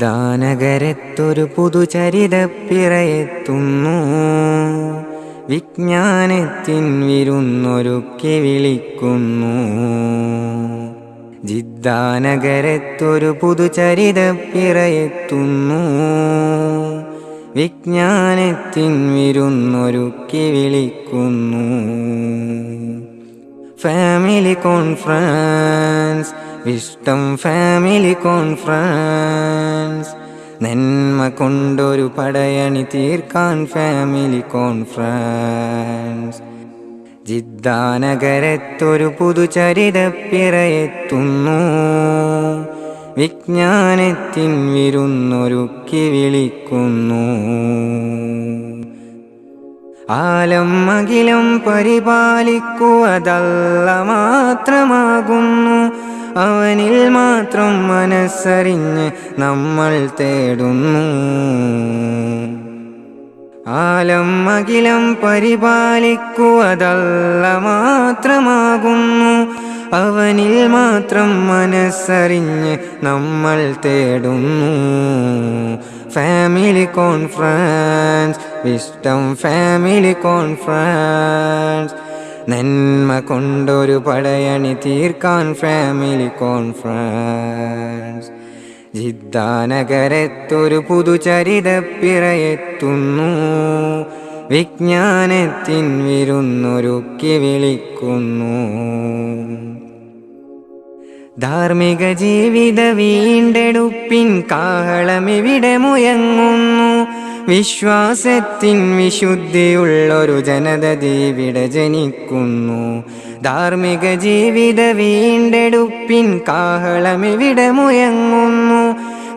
ദാനകരത്തൊരു പുതുചരിതപ്പിറയെത്തുന്നു. വിജ്ഞാനത്തിൻ വിരുന്നൊരുക്കി വിളിക്കുന്നു. ജിദ്ദാനഗരത്തൊരു പുതുചരിതപ്പിറയെത്തുന്നു. വിജ്ഞാനത്തിൻ വിരുന്നൊരുക്കി വിളിക്കുന്നു. ഫാമിലി കോൺഫറൻസ് വിഷ്ടം ഫാമിലി കോൺഫറൻസ് നന്മ കൊണ്ടൊരു പടയണി തീർക്കാൻ ഫാമിലി കോൺഫറൻസ് ജിദ്ദാനഗരത്തൊരു പുതുചരിതപ്പിറയെത്തുന്നു. വിജ്ഞാനത്തിൻ വിരുന്നൊരുക്കി വിളിക്കുന്നു. ആലം അഖിലം പരിപാലിക്കുവതല്ല മാത്രമാകുന്നു. അവനിൽ മാത്രം മനസ്സറിഞ്ഞ് നമ്മൾ തേടുന്നു. ആലം അഖിലം പരിപാലിക്കുവതല്ല മാത്രമാകുന്നു. അവനിൽ മാത്രം മനസ്സറിഞ്ഞ് നമ്മൾ തേടുന്നു. ഫാമിലി കോൺഫറൻസ് ഇഷ്ടം ഫാമിലി കോൺഫറൻസ് നന്മ കൊണ്ടൊരു പടയണി തീർക്കാൻ ഫാമിലി കോൺഫറൻസ് ജിദ്ദാനഗരത്തൊരു പുതുചരിതപ്പിറയെത്തുന്നു. വിജ്ഞാനത്തിൻ വിരുന്നൊരുക്കി വിളിക്കുന്നു. ധാർമ്മിക ജീവിത വീണ്ടെടുപ്പിൻ കാഹളമിവിടെ മുയങ്ങുന്നു വിശ്വാസത്തിൻ വിശുദ്ധിയുള്ളൊരു ജനത ഇവിടെ ജനിക്കുന്നു. ധാർമ്മിക ജീവിത വീണ്ടെടുപ്പിൻ കാഹളമിവിടെ മുയങ്ങുന്നു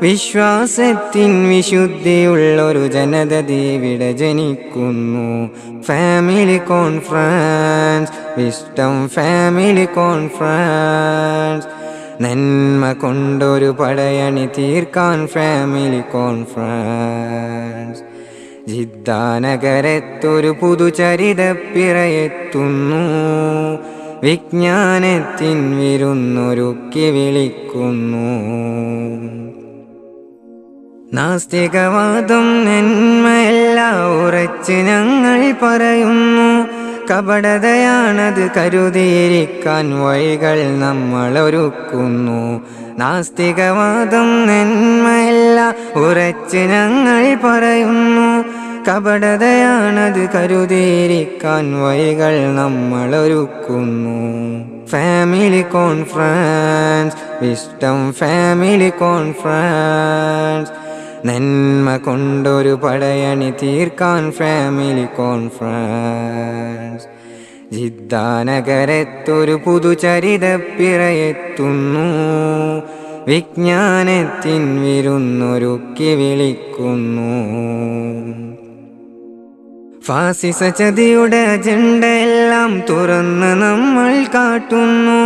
വിശ്വാസത്തിൻ വിശുദ്ധിയുള്ളൊരു ജനത ദേവിട ജനിക്കുന്നു. ഫാമിലി കോൺഫറൻസ് ഇഷ്ടം ഫാമിലി കോൺഫറൻസ്. നന്മ കൊണ്ടൊരു പടയണി തീർക്കാൻ ഫാമിലി കോൺഫറൻസ് ജിദ്ദാനഗരത്തൊരു പുതുചരിതപ്പിറയെത്തുന്നു. വിജ്ഞാനത്തിൻ വിരുന്നൊരുക്കി വിളിക്കുന്നു. നാസ്തികവാദം നന്മയല്ല ഉറച്ച് ഞങ്ങൾ പറയുന്നു. കപടതയാണത് കരുതിയിരിക്കാൻ വഴികൾ നമ്മൾ ഒരുക്കുന്നു നാസ്തികവാദം നന്മയല്ല ഉറച്ച് ഞങ്ങൾ പറയുന്നു. കപടതയാണത് കരുതിയിരിക്കാൻ വഴികൾ നമ്മൾ ഒരുക്കുന്നു ഫാമിലി കോൺഫറൻസ് ഇഷ്ടം ഫാമിലി കോൺഫറൻസ് നന്മ കൊണ്ടൊരു പടയണി തീർക്കാൻ ഫാമിലി കോൺഫറൻസ് ജിദ്ദാനഗരത്തൊരു പുതുചരിതപ്പിറയെത്തുന്നു വിജ്ഞാനത്തിൻ വിരുന്നൊരുക്കി വിളിക്കുന്നു. ഫാസിസ ചതിയുടെ അജണ്ട എല്ലാം തുറന്ന് നമ്മൾ കാട്ടുന്നു.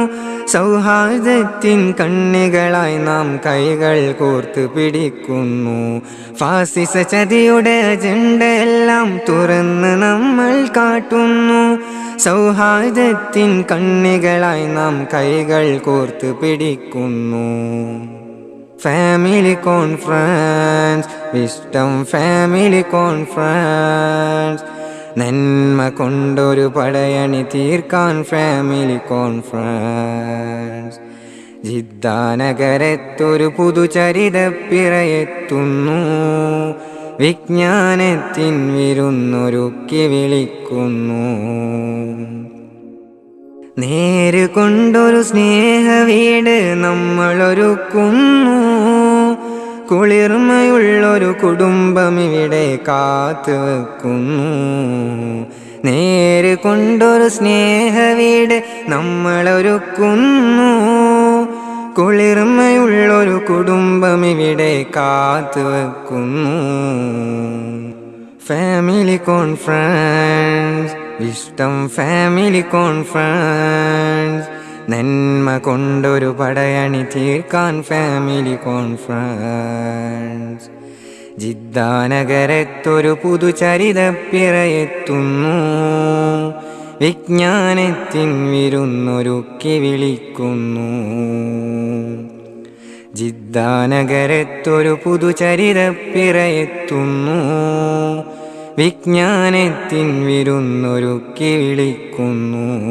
സൗഹാർദ്ദത്തിൻ കണ്ണികളായി നാം കൈകൾ കോർത്ത് പിടിക്കുന്നു. ഫാസിസ ചതിയുടെ അജണ്ടയെല്ലാം തുറന്ന് നമ്മൾ കാട്ടുന്നു. സൗഹാർദ്ദത്തിൻ കണ്ണികളായി നാം കൈകൾ കോർത്ത് പിടിക്കുന്നു. ഫാമിലി കോൺഫറൻസ് ഇഷ്ടം ഫാമിലി കോൺഫറൻസ് നന്മ കൊണ്ടൊരു പടയണി തീർക്കാൻ ഫാമിലി കോൺഫറൻസ് ജിദ്ദാനഗരത്തൊരു പുതുചരിതപ്പിറയെത്തുന്നു. വിജ്ഞാനത്തിൻ വിരുന്നൊരുക്കി വിളിക്കുന്നു. നേര് കൊണ്ടൊരു സ്നേഹവീട് നമ്മളൊരുക്കുന്നു. കുളിർമയുള്ളൊരു കുടുംബം ഇവിടെ കാത്തു വെക്കുന്നു നേര് കൊണ്ടൊരു സ്നേഹവീട് നമ്മളൊരുക്കുന്നു. കുളിർമയുള്ളൊരു കുടുംബം ഇവിടെ കാത്തു വെക്കുന്നു ഫാമിലി കോൺഫറൻസ് ഇഷ്ടം ഫാമിലി കോൺഫറൻസ് നന്മ കൊണ്ടൊരു പടയണി തീർക്കാൻ ഫാമിലി കോൺഫറൻസ് ജിദ്ദാനഗരത്തൊരു പുതുചരിതപ്പിറയെത്തുന്നു. വിജ്ഞാനത്തിൻ വിരുന്നൊരുക്കി വിളിക്കുന്നു. ജിദ്ദാനഗരത്തൊരു പുതുചരിതപ്പിറയെത്തുന്നു. വിജ്ഞാനത്തിൻ വിരുന്നൊരുക്കി വിളിക്കുന്നു.